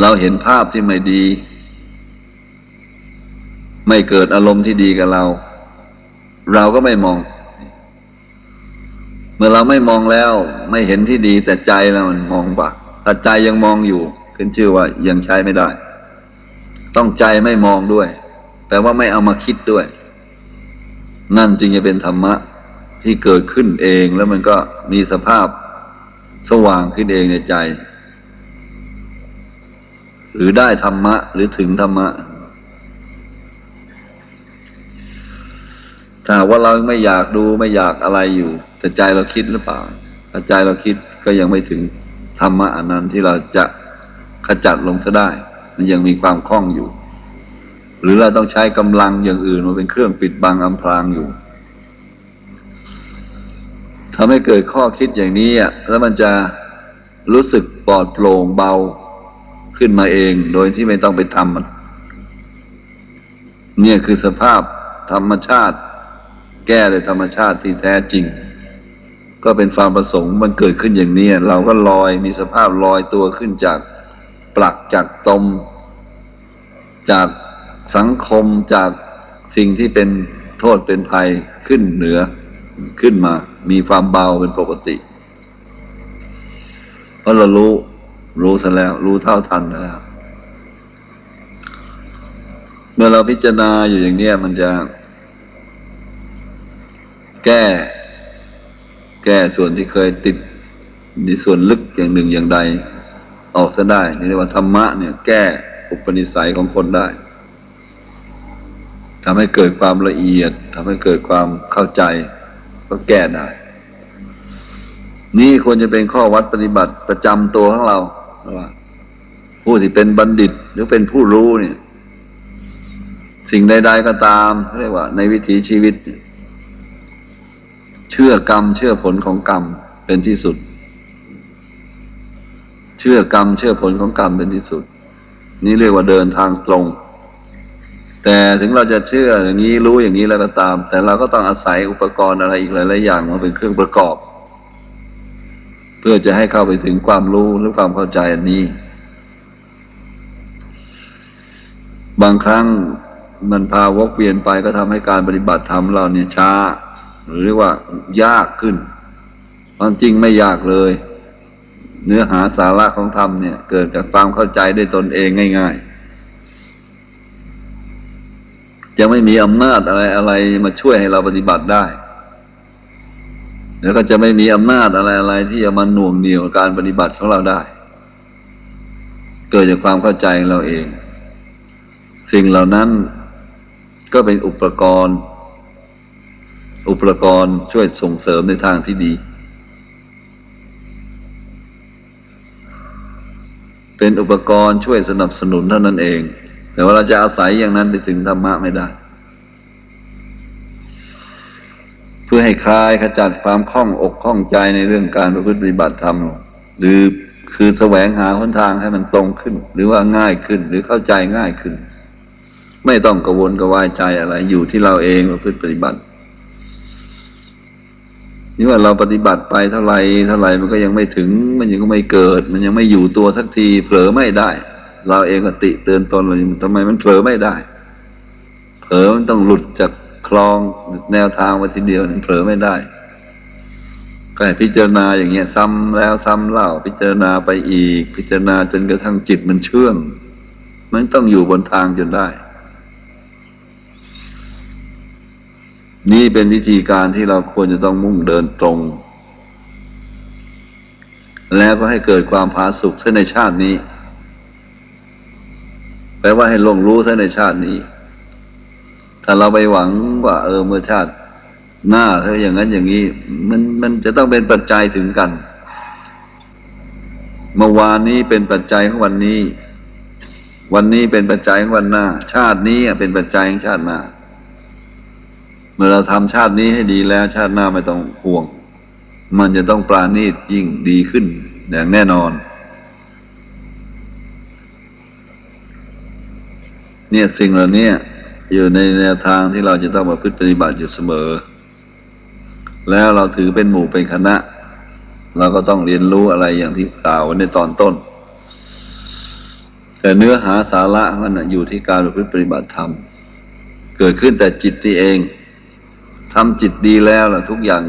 เราเห็นภาพที่ไม่ดี ไม่เกิดอารมณ์ที่ดีกับเรา เราก็ไม่มอง เมื่อเราไม่มองแล้ว ไม่เห็นที่ดี แต่ใจเรามันมองปะถ้าใจยังมองอยู่ ขึ้นชื่อว่ายังใช้ไม่ได้ ต้องใจไม่มองด้วยแปลว่าไม่เอามาคิดด้วย นั่นจึงจะเป็นธรรมะที่เกิดขึ้นเองแล้วมันก็มีสภาพสว่างขึ้นเองในใจ หรือได้ธรรมะ หรือถึงธรรมะ ถ้าว่าเราไม่อยากดูไม่อยากอะไรอยู่ แต่ใจเราคิดหรือเปล่าถ้าใจเราคิดก็ยังไม่ถึงธรรมะอันนั้นที่เราจะขจัดลงซะได้ มันยังมีความคล่องอยู่ หรือเราต้องใช้กำลังอย่างอื่นมาเป็นเครื่องปิดบังอำพรางอยู่ทำให้เกิดข้อคิดอย่างนี้อะแล้วมันจะรู้สึกปลอดโปร่งเบา ขึ้นมาเอง โดยที่ไม่ต้องไปทำมัน เนี่ยคือสภาพธรรมชาติ แก้เลยธรรมชาติที่แท้จริง ก็เป็นความประสงค์มันเกิดขึ้นอย่างนี้ เราก็ลอยมีสภาพลอยตัวขึ้นจากปลักจากตม จากสังคมจากสิ่งที่เป็นโทษเป็นภัยขึ้นเหนือขึ้นมา มีความเบาเป็นปกติ เพราะเรารู้ รู้ซะแล้ว รู้เท่าทันแล้วเมื่อเราพิจารณาอยู่อย่างเนี้ยมันจะแก้ แก้ส่วนที่เคยติดในส่วนลึกอย่างหนึ่งอย่างใด ออกซะได้นี่เรียกว่าธรรมะเนี่ยแก้อุปนิสัยของคนได้ทำให้เกิดความละเอียดทำให้เกิดความเข้าใจ ก็แก้ได้ นี่ควรจะเป็นข้อวัดปฏิบัติประจำตัวของเราว่า ผู้ที่เป็นบัณฑิตหรือเป็นผู้รู้เนี่ย สิ่งใด ๆก็ตามเรียกว่า ในวิถีชีวิต เชื่อกรรม เชื่อผลของกรรมเป็นที่สุด เชื่อกรรม เชื่อผลของกรรมเป็นที่สุด นี่เรียกว่าเดินทางตรง แต่ถึงเราจะเชื่ออย่างนี้รู้อย่างนี้แล้วก็ตาม แต่เราก็ต้องอาศัยอุปกรณ์อะไรอีกหลายๆอย่างมาเป็นเครื่องประกอบ พื่อจะให้เข้าไปถึงความรู้หรือความเข้าใจอันนี้ บางครั้งมันพาวกเวียนไปก็ทำให้การปฏิบัติธรรมเราเนี่ยช้า หรือเรียกว่ายากขึ้นความจริงไม่ยากเลย เนื้อหาสาระของธรรมเนี่ย เกิดจากความเข้าใจด้วยตนเองง่าย ๆ จะไม่มีอำนาจอะไรอะไรมาช่วยให้เราปฏิบัติได้ แล้วก็จะไม่มีอำนาจอะไรอะไรที่จะมาหน่วงเหนี่ยวการปฏิบัติของเราได้ เกิดจากความเข้าใจของเราเอง สิ่งเหล่านั้นก็เป็นอุปกรณ์ อุปกรณ์ช่วยส่งเสริมในทางที่ดี เป็นอุปกรณ์ช่วยสนับสนุนเท่านั้นเอง แต่ว่าเราจะอาศัยอย่างนั้นไปถึงธรรมะไม่ได้ เพื่อให้คลายขจัดความคล่องอกคล่องใจในเรื่องการประพฤติปฏิบัติธรรมหรือคือแสวงหาหนทางให้มันตรงขึ้น หรือว่าง่ายขึ้นหรือเข้าใจง่ายขึ้น ไม่ต้องกระวนกวายใจอะไรอยู่ที่เราเองประพฤติปฏิบัตินี่ว่าเราปฏิบัติไปเท่าไรเท่าไรมันก็ยังไม่ถึง มันยังก็ไม่เกิด มันยังไม่อยู่ตัวสักทีเผลอไม่ได้ เราเองก็ติเตือนตนเราทำไมมันเผลอไม่ได้ เผลอมันต้องหลุดจาก คลองแนวทางมาทีเดียวเผลอไม่ได้ก็ให้พิจารณาอย่างเงี้ยซ้ำแล้วซ้ำเล่าพิจารณาไปอีก พิจารณาจนกระทั่งจิตมันเชื่อง มันต้องอยู่บนทางจนได้ นี่เป็นวิธีการที่เราควรจะต้องมุ่งเดินตรง แล้วก็ให้เกิดความผาสุกเส้นในชาตินี้ แปลว่าให้ลงรู้เส้นในชาตินี้ ถ้าเราไปหวังว่า เออเมื่อชาติหน้าถ้าอย่างนั้นอย่างนี้ มันมันจะต้องเป็นปัจจัยถึงกัน เมื่อวานนี้เป็นปัจจัยของวันนี้ วันนี้เป็นปัจจัยของวันหน้า ชาตินี้เป็นปัจจัยของชาติหน้า เมื่อเราทำชาตินี้ให้ดีแล้ว ชาติหน้าไม่ต้องห่วง มันจะต้องปราณีตยิ่งดีขึ้น อย่างแน่นอน เนี่ยสิ่งเหล่านี้ อยู่ในแนวทางที่เราจะต้องมาพฤติปฏิบัติอยู่เสมอ แล้วเราถือเป็นหมู่เป็นคณะ เราก็ต้องเรียนรู้อะไรอย่างที่กล่าวไว้ในตอนต้น แต่เนื้อหาสาระมันอยู่ที่การประพฤติปฏิบัติธรรม เกิดขึ้นแต่จิตที่เองทำจิตดีแล้วล่ะทุกอย่าง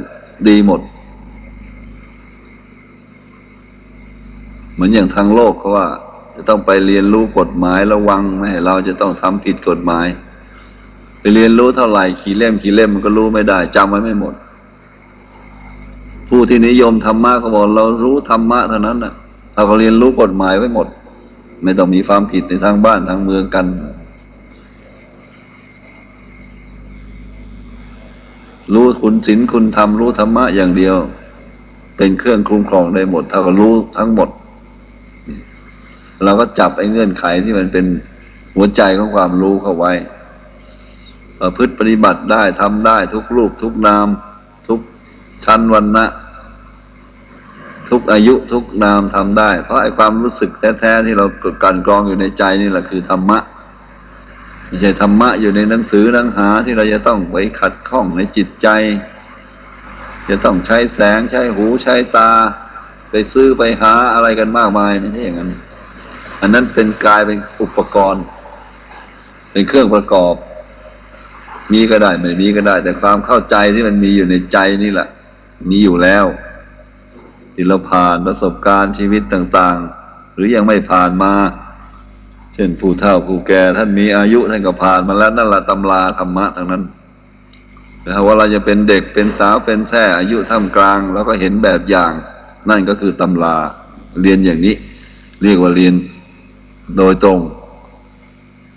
ดีหมด เหมือนอย่างทางโลกเขาว่า จะต้องไปเรียนรู้กฎหมายระวังไม่ให้เราจะต้องทำผิดกฎหมาย เรียนรู้เท่าไหร่ขี่เล่มขี่เล่มมันก็รู้ไม่ได้จำไว้ไม่หมด ผู้ที่นิยมธรรมะเขาบอกเรารู้ธรรมะเท่านั้นนะเราก็เรียนรู้กฎหมายไว้หมด ไม่ต้องมีความผิดในทางบ้านทางเมืองกัน รู้คุณศีลคุณธรรมรู้ธรรมะอย่างเดียว เป็นเครื่องคุ้มครองได้หมดเท่ากับรู้ทั้งหมด เราก็จับไอ้เงื่อนไขที่มันเป็นหัวใจของความรู้เข้าไว้ ประพฤติปฏิบัติได้ทำได้ทุกรูปทุกนาม ทุกชั้นวันนะทุกอายุทุกนามทำได้ เพราะไอ้ความรู้สึกแท้ๆที่เรากลันกรองอยู่ในใจนี่แหละคือธรรมะไม่ใช่ธรรมะอยู่ในหนังสือหนังหาที่เราจะต้องไปขัดข้องในจิตใจ จะต้องใช้แสงใช้หูใช้ตา ไปซื้อไปหาอะไรกันมากมายไม่ใช่อย่างนั้น อันนั้นเป็นกายเป็นอุปกรณ์ เป็นเครื่องประกอบ มีก็ได้ไม่มีก็ได้ แต่ความเข้าใจที่มันมีอยู่ในใจนี่แหละ มีอยู่แล้วที่เราผ่านประสบการณ์ชีวิตต่าง ๆ หรือยังไม่ผ่านมา เช่นผู้เฒ่าผู้แก่ท่านมีอายุท่านก็ผ่านมาแล้วนั่นแหละตำราธรรมะทั้งนั้นแต่ว่าเราจะเป็นเด็กเป็นสาวเป็นแท่อายุท่ามกลาง แล้วก็เห็นแบบอย่าง นั่นก็คือตำราเรียนอย่างนี้ เรียกว่าเรียนโดยตรง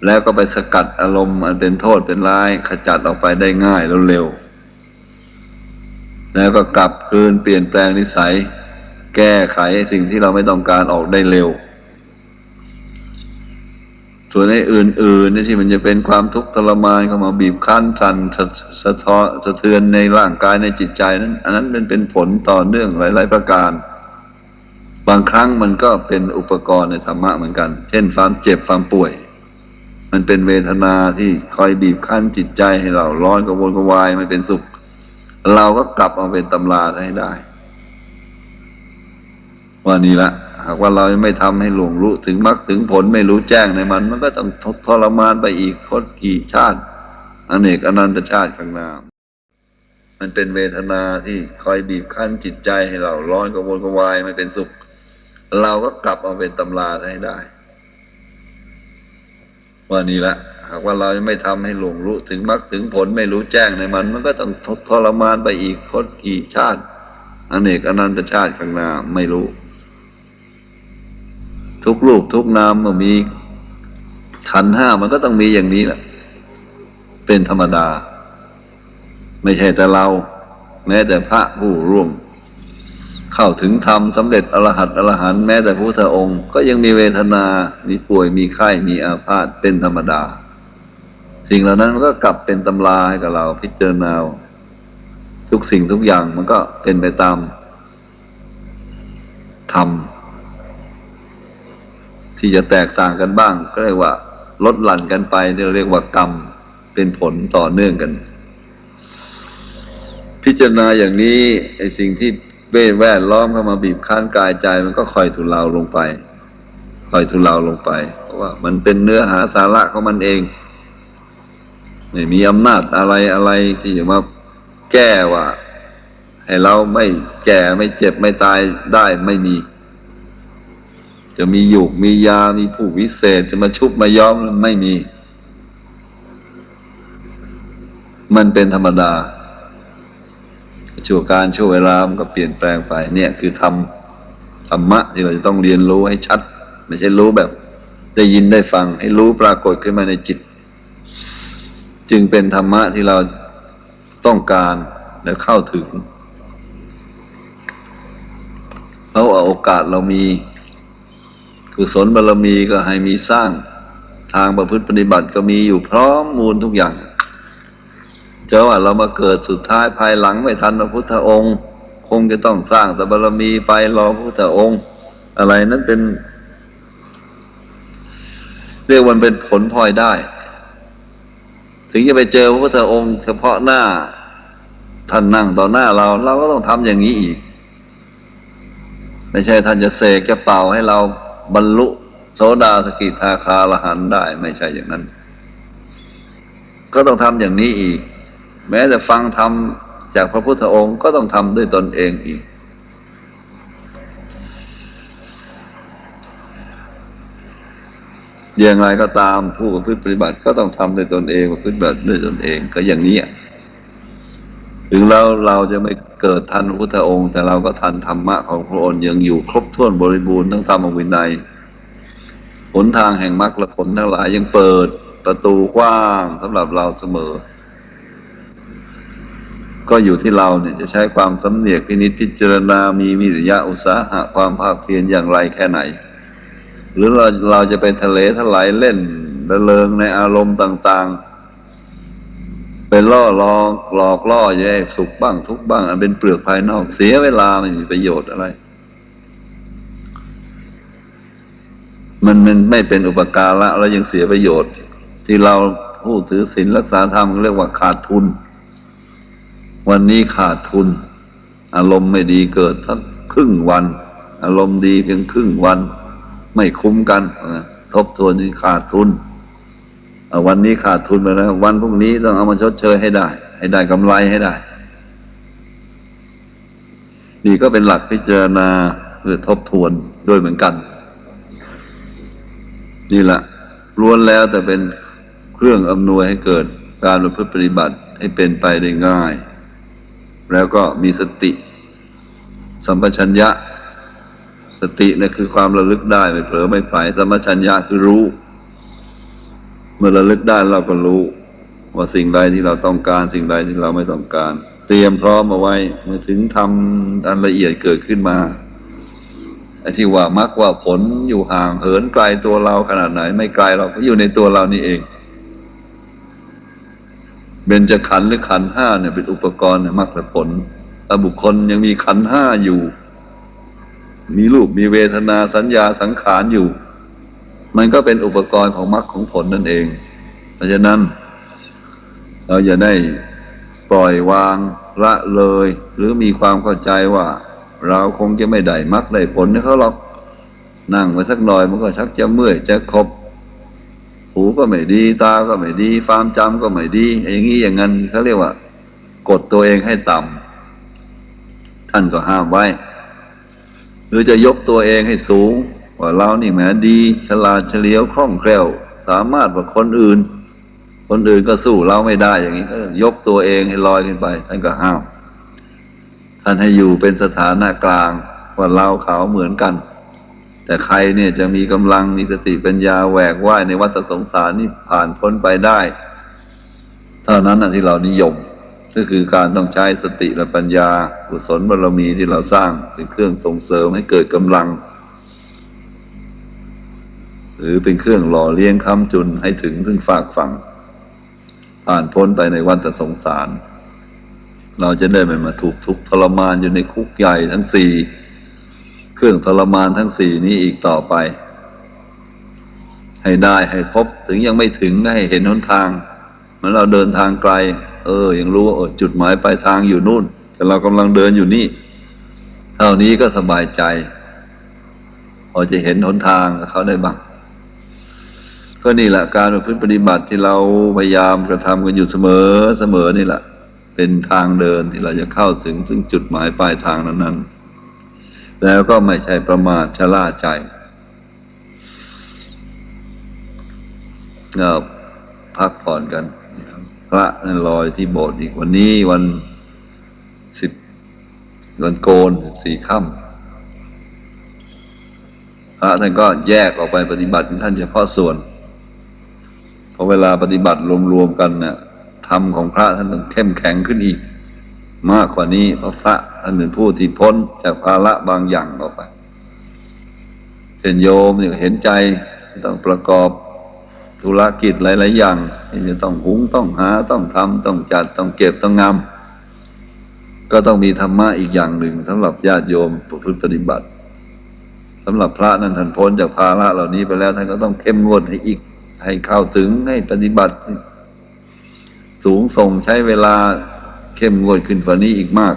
แล้วก็ไปสกัดอารมณ์อันเป็นโทษเป็นร้าย ขจัดออกไปได้ง่ายแล้วเร็ว แล้วก็กลับคืนเปลี่ยนแปลงนิสัย แก้ไขสิ่งที่เราไม่ต้องการออกได้เร็ว ส่วนในอื่นๆนี่ที่มันจะเป็นความทุกข์ทรมานเข้ามาบีบคั้นสั่นสะสะท้อสะเทือนในร่างกายในจิตใจนั้น อันนั้นมันเป็นผลต่อเนื่องหลาย ๆ ประการบางครั้งมันก็เป็นอุปกรณ์ในธรรมะเหมือนกัน เช่นความเจ็บความป่วย มันเป็นเวทนาที่คอยบีบคั้นจิตใจให้เราร้อนกระวนกระวายไม่เป็นสุข เราก็กลับเอาเป็นตำราให้ได้ว่านี่ละหากว่าเราไม่ทำให้หลวงรู้ถึงมรรคถึงผลไม่รู้แจ้งในมัน มันก็ต้องทรมานไปอีกคดกี่ชาติอเนกอนันตชาติข้างหน้ามันเป็นเวทนาที่คอยบีบคั้นจิตใจให้เราร้อนกระวนกระวายไม่เป็นสุข เราก็กลับเอาเป็นตำราให้ได้ ว่านี่ละหากว่าเราไม่ทำให้หลวงรู้ถึงมรรคถึงผลไม่รู้แจ้งในมัน มันก็ต้องททรมานไปอีกคดกี่ชาติอเนกอนันตชาติข้างหน้าไม่รู้ ทุกรูปทุกนามมื่อมีขันห้ามันก็ต้องมีอย่างนี้แหละ เป็นธรรมดา ไม่ใช่แต่เรา แม้แต่พระผู้ร่วม เข้าถึงธรรมสำเร็จอรหัตอรหันต์แม้แต่พระพุทธองค์ ก็ยังมีเวทนา มีป่วยมีไข้มีอาพาธเป็นธรรมดา สิ่งเหล่านั้นมันก็กลับเป็นตำราให้กับเราพิจารณาทุกสิ่งทุกอย่างมันก็เป็นไปตามธรรมที่จะแตกต่างกันบ้าง ก็เรียกว่า ลดหลั่นกันไปเราเรียกว่ากรรมเป็นผลต่อเนื่องกัน พิจารณาอย่างนี้ไอ้สิ่งที่ เวทแวดล้อมเข้ามาบีบคั้นกายใจมันก็ค่อยทุเลาลงไปค่อยทุเลาลงไป เพราะว่ามันเป็นเนื้อหาสาระของมันเอง ไม่มีอำนาจอะไรอะไรที่จะมาแก้ว่า ให้เราไม่แก่ไม่เจ็บไม่ตายได้ไม่มี จะมีหยูกมียา มีผู้วิเศษ จะมาชุบมาย้อมไม่มี มันเป็นธรรมดา ชั่วการชั่วเวลามันก็เปลี่ยนแปลงไปเนี่ยคือธรรมธรรมะที่เราจะต้องเรียนรู้ให้ชัด ไม่ใช่รู้แบบ ได้ยินได้ฟังให้รู้ปรากฏขึ้นมาในจิต จึงเป็นธรรมะที่เราต้องการและเข้าถึงเราะว่าโอกาสเรามีกุศลบารมีก็ให้มีสร้างทางประพฤติปฏิบัติก็มีอยู่พร้อมมูลทุกอย่าง เจ้าว่าเรามาเกิดสุดท้ายภายหลังไม่ทันพระพุทธองค์ คงจะต้องสร้างแต่บารมีไปรอพระพุทธองค์ อะไรนั้นเป็น เรียกวันเป็นผลพลอยได้ ถึงจะไปเจอพระพุทธองค์เฉพาะหน้าท่านนั่งต่อหน้าเรา เราก็ต้องทำอย่างนี้อีก ไม่ใช่ท่านจะเสกจะเป่าให้เราบรรลุโสดาสกิทาคาละหันได้ ไม่ใช่อย่างนั้น ก็ต้องทำอย่างนี้อีก แม้จะฟังทำจากพระพุทธองค์ก็ต้องทำด้วยตนเองอีก อย่างไรก็ตามผู้ประพฤติปฏิบัติก็ต้องทำด้วยตนเองประพฤติปฏิบัติด้วยตนเองก็อย่างนี้ถึงแล้วเราจะไม่เกิดทันพระพุทธองค์ แต่เราก็ทันธรรมะของพระองค์ยังอยู่ครบถ้วนบริบูรณ์ทั้งธรรมวินัยหนทางแห่งมรรคและผลทั้งหลายยังเปิดประตูกว้างสำหรับเราเสมอ ก็อยู่ที่เราเนี่ยจะใช้ความสำเนียกพินิจพิจารณา มีวิริยะอุตสาหะความภาคเพียรอย่างไรแค่ไหน หรือเราเราจะไปทะเลทลายเล่นระเริงในอารมณ์ต่าง ๆ เป็นล่อลองหลอกล่อแย่สุขบ้างทุกบ้าง อันเป็นเปลือกภายนอกเสียเวลาไม่มีประโยชน์อะไร มันมันไม่เป็นอุปการะแล้วยังเสียประโยชน์ ที่เราผู้ถือศีลรักษาธรรมเรียกว่าขาดทุน วันนี้ขาดทุน อารมณ์ไม่ดีเกิดทั้งครึ่งวัน อารมณ์ดีเพียงครึ่งวัน ไม่คุ้มกันทบทวนนี่ขาดทุนวันนี้ขาดทุนไปแล้ววันพรุ่งนี้ต้องเอามาชดเชยให้ได้ ให้ได้กำไรให้ได้ นี่ก็เป็นหลักพิจารณาเพื่อทบทวนด้วยเหมือนกัน นี่แหละล้วนแล้วแต่เป็นเครื่องอำนวยให้เกิดการประพฤติปฏิบัติให้เป็นไปได้ง่าย แล้วก็มีสติ สัมปชัญญะ สติเนี่ยคือความระลึกได้ไม่เผลอไม่ไผลสัมปชัญญะคือรู้ เมื่อระลึกได้เราก็รู้ ว่าสิ่งใดที่เราต้องการ สิ่งใดที่เราไม่ต้องการ เตรียมพร้อมเอาไว้เมื่อถึงทำอันละเอียดเกิดขึ้นมาไอ้ที่ว่ามักว่าผลอยู่ห่างเหินไกลตัวเราขนาดไหน ไม่ไกลเราก็อยู่ในตัวเรานี่เอง เบญจขันธ์หรือขันธ์ห้าเนี่ยเป็นอุปกรณ์มรรคผลถ้าบุคคลยังมีขันธ์ห้าอยู่ มีรูปมีเวทนาสัญญาสังขารอยู่ มันก็เป็นอุปกรณ์ของมรรคของผลนั่นเอง เพราะฉะนั้น เราอย่าได้ปล่อยวางละเลย หรือมีความเข้าใจว่า เราคงจะไม่ได้มรรคได้ผลให้เขาหรอกนั่งไปสักหน่อยมันก็ชักจะเมื่อยจะครบ หูก็ไม่ดี ตาก็ไม่ดีความจำก็ไม่ดี อย่างนี้อย่างนั้นเขาเรียกว่า กดตัวเองให้ต่ำท่านก็ห้ามไว้ หรือจะยกตัวเองให้สูง ว่าเรานี่แหมดี ฉลาดเฉลียวคล่องแคล่ว สามารถกว่าคนอื่น คนอื่นก็สู้เราไม่ได้อย่างนี้ก็ยกตัวเองให้ลอยขึ้นไป ท่านก็ห้าม ท่านให้อยู่เป็นสถานะกลางว่าเราเขาเหมือนกัน แต่ใครเนี่ยจะมีกำลังมีสติปัญญาแหวกว่ายในวัฏสงสารนี่ผ่านพ้นไปได้ เท่านั้นที่เรานิยม ก็คือการต้องใช้สติและปัญญากุศลบารมีที่เราสร้างเป็นเครื่องส่งเสริมให้เกิดกำลัง หรือเป็นเครื่องหล่อเลี้ยงค้ำจุนให้ถึงถึงฝากฝัง ผ่านพ้นไปในวัฏสงสาร เราจะได้ไม่มาถูกทุกทรมานอยู่ในคุกใหญ่ทั้งสี่ เครื่องทรมานทั้งสี่นี้อีกต่อไป ให้ได้ให้พบถึงยังไม่ถึงก็ให้เห็นหนทางเหมือนเราเดินทางไกล เออ ยังรู้ว่าจุดหมายปลายทางอยู่นู่น แต่เรากำลังเดินอยู่นี่ เท่านี้ก็สบายใจ พอจะเห็นหนทางกับเขาได้บ้างก็นี่แหละการประพฤติปฏิบัติที่เราพยายามกระทำกันอยู่เสมอเสมอนี่แหละ เป็นทางเดินที่เราจะเข้าถึงซึ่งจุดหมายปลายทางนั้นๆ แล้วก็ไม่ใช่ประมาทชะล่าใจเราพักผ่อนกัน พระนั่นลอยที่โบสถ์อีกวันนี้วันสิบวันโกนสี่ค่ำพระท่านก็แยกออกไปปฏิบัติท่านเฉพาะส่วนพอเวลาปฏิบัติรวมๆกันเนี่ยธรรมของพระท่านต้องเข้มแข็งขึ้นอีก มากกว่านี้เพราะพระท่านเป็นผู้ที่พ้นจากภาระบางอย่างออกไปเช่นโยมเนี่ยเห็นใจต้องประกอบธุรกิจหลาย ๆ อย่างที่จะต้องหุงต้องหาต้องทำต้องจัดต้องเก็บต้องงำก็ต้องมีธรรมะอีกอย่างหนึ่งสำหรับญาติโยมประพฤติปฏิบัติสำหรับพระนั้นท่านพ้นจากภาระเหล่านี้ไปแล้วท่านก็ต้องเข้มงวดให้อีกให้เข้าถึงให้ปฏิบัติ สูงส่งใช้เวลา เข้มงวดขึ้นกว่านี้อีกมาก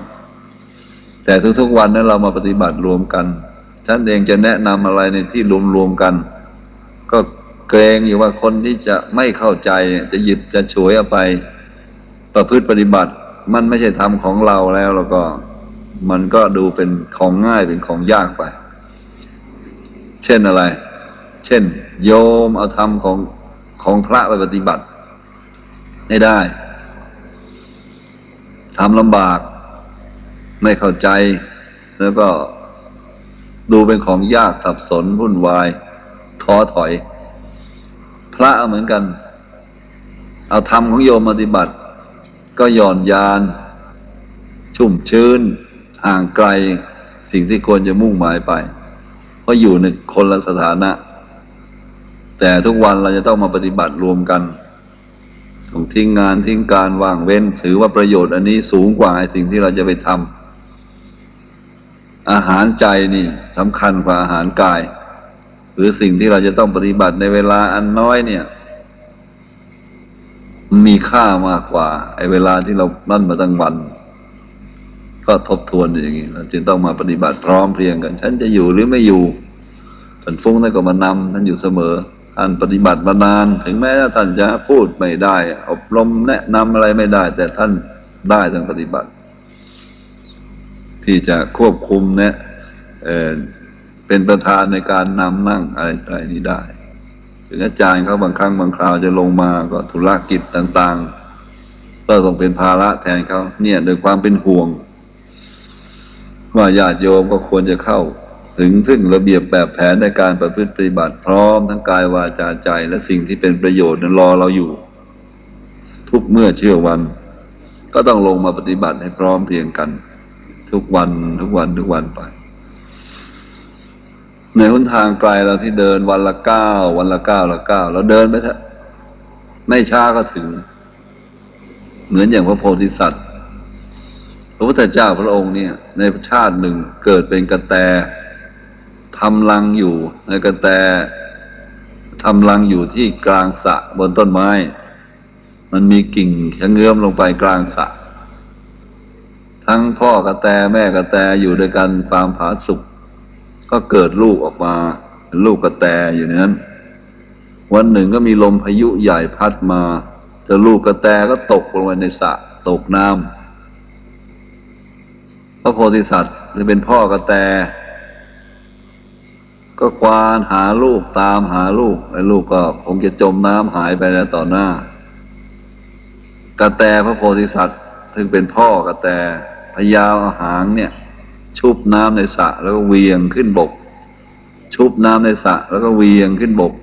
แต่ทุกๆวันนั้นเรามาปฏิบัติรวมกันท่านเองจะแนะนำอะไรในที่รวมๆกัน ก็เกรงอยู่ว่าคนที่จะไม่เข้าใจจะหยิบจะฉวยเอาไป ประพฤติปฏิบัติ มันไม่ใช่ธรรมของเราแล้วแล้วก็ มันก็ดูเป็นของง่ายเป็นของยากไป เช่นอะไร เช่น โยมเอาธรรมของของพระไปปฏิบัติ ไม่ได้ ทำลำบาก ไม่เข้าใจ แล้วก็ดูเป็นของยากสับสนวุ่นวายท้อถอย พระเหมือนกัน เอาธรรมของโยมปฏิบัติ ก็หย่อนยาน ชุ่มชื้น ห่างไกล สิ่งที่ควรจะมุ่งหมายไป เพราะอยู่ในคนละสถานะ แต่ทุกวันเราจะต้องมาปฏิบัติรวมกัน ต้องทิ้งงานทิ้งการว่างเว้น ถือว่าประโยชน์อันนี้สูงกว่าไอ้สิ่งที่เราจะไปทำอาหารใจนี่สำคัญกว่าอาหารกาย หรือสิ่งที่เราจะต้องปฏิบัติในเวลาอันน้อยเนี่ย มีค่ามากกว่า ไอ้เวลาที่เรานั่นมาตั้งวัน ก็ทบทวนอย่างนี้เราจึงต้องมาปฏิบัติพร้อมเพรียงกัน ฉันจะอยู่หรือไม่อยู่ท่านฟุ้งท่นก็มานำท่านอยู่เสมอ ท่านปฏิบัติมานาน ถึงแม้ท่านจะพูดไม่ได้ อบรมแนะนำอะไรไม่ได้ แต่ท่านได้ท่านปฏิบัติ ที่จะควบคุมเนี่ยเเป็นประธานในการนำนั่งอะไรอะไรนี้ได้ ถึงอาจารย์เขาบางครั้งบางคราวจะลงมาก็ธุรกิจต่าง ๆ ก็ต้องเป็นภาระแทนเขาเนี่ยโดยความเป็นห่วง ว่าญาติโยมก็ควรจะเข้า ถึงซึ่งระเบียบแบบแผนในการประพฤติปฏิบัติพร้อมทั้งกายวาจาใจ และสิ่งที่เป็นประโยชน์นั้นรอเราอยู่ ทุกเมื่อเชื่อวัน ก็ต้องลงมาปฏิบัติให้พร้อมเพียงกัน ทุกวันทุกวันทุกวันไป ในหนทางไกลเราที่เดินวันละเก้าวันละเก้าละเก้าเราเดินไปเถอะไม่ช้าก็ถึง เหมือนอย่างพระโพธิสัตว์พระพุทธเจ้าพระองค์เนี่ย ในชาติหนึ่งเกิดเป็นกระแต ทำรังอยู่ในกระแตทำรังอยู่ที่กลางสระบนต้นไม้ มันมีกิ่งชะเงื้อมลงไปกลางสระทั้งพ่อกระแตแม่กระแตอยู่ด้วยกันความผาสุกก็เกิดลูกออกมา ลูกกระแตอยู่นนั้น วันหนึ่งก็มีลมพายุใหญ่พัดมาแต่ลูกกระแตก็ตกลงไปในสระตกน้ำพระโพธิสัตว์จะเป็นพ่อกระแต ก็ควานหาลูกตามหาลูกไอ้ลูกก็คงจะจมน้ำหายไปแล้วต่อหน้ากระแตพระโพธิสัตว์ ซึ่งเป็นพ่อกระแตพยายามเอาหางเนี่ย ชุบน้ำในสระแล้วก็เวียงขึ้นบก ชุบน้ำในสระแล้วก็เวียงขึ้นบก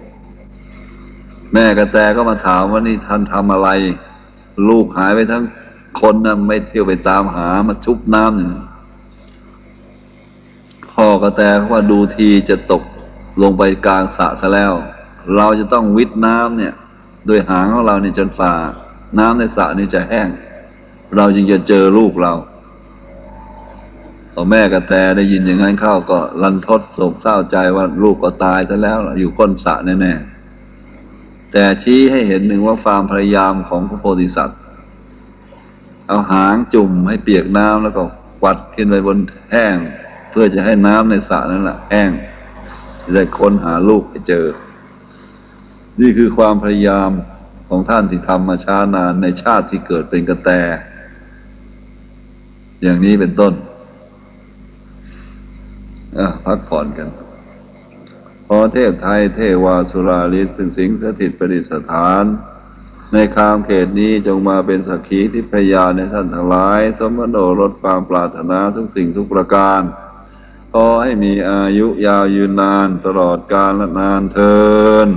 แม่กระแตก็มาถามว่านี่ท่านทำอะไร ลูกหายไปทั้งคนนะไม่เที่ยวไปตามหามาชุบน้ำเนี่ย พ่อกระแตเขาว่าดูทีจะตกลงไปกลางสระซะแล้ว เราจะต้องวิทน้ำเนี่ย โดยหางของเราเนี่ยจนฝ่า น้ำในสระนี่จะแห้ง เราจึงจะเจอลูกเราพอแม่กระแตได้ยินอย่างนั้นเข้าก็รันทดโศกเศร้าใจว่าลูกก็ตายซะแล้วอยู่ก้นสระแน่ๆแต่ชี้ให้เห็นหนึ่งว่าความพยายามของพระโพธิสัตว์ เอาหางจุ่มให้เปียกน้ำแล้วก็กวัดขึ้นไปบนแห้ง เพื่อจะให้น้ำในสระนั้นแหละแห้งจะได้ค้นหาลูกไปเจอ นี่คือความพยายามของท่านที่ทำมาช้านานในชาติที่เกิดเป็นกระแต อย่างนี้เป็นต้นพักผ่อนกัน พอเทพไทยเทวาสุราลิศซึ่งสิงสถิตประดิษฐาน ในคามเขตนี้จงมาเป็นสักขีทิพยานในท่านทั้งหลาย สมโนรสความปรารถนาทุกสิ่งทุกประการ ขอให้มีอายุยาวยืนนานตลอดกาลนานเทิน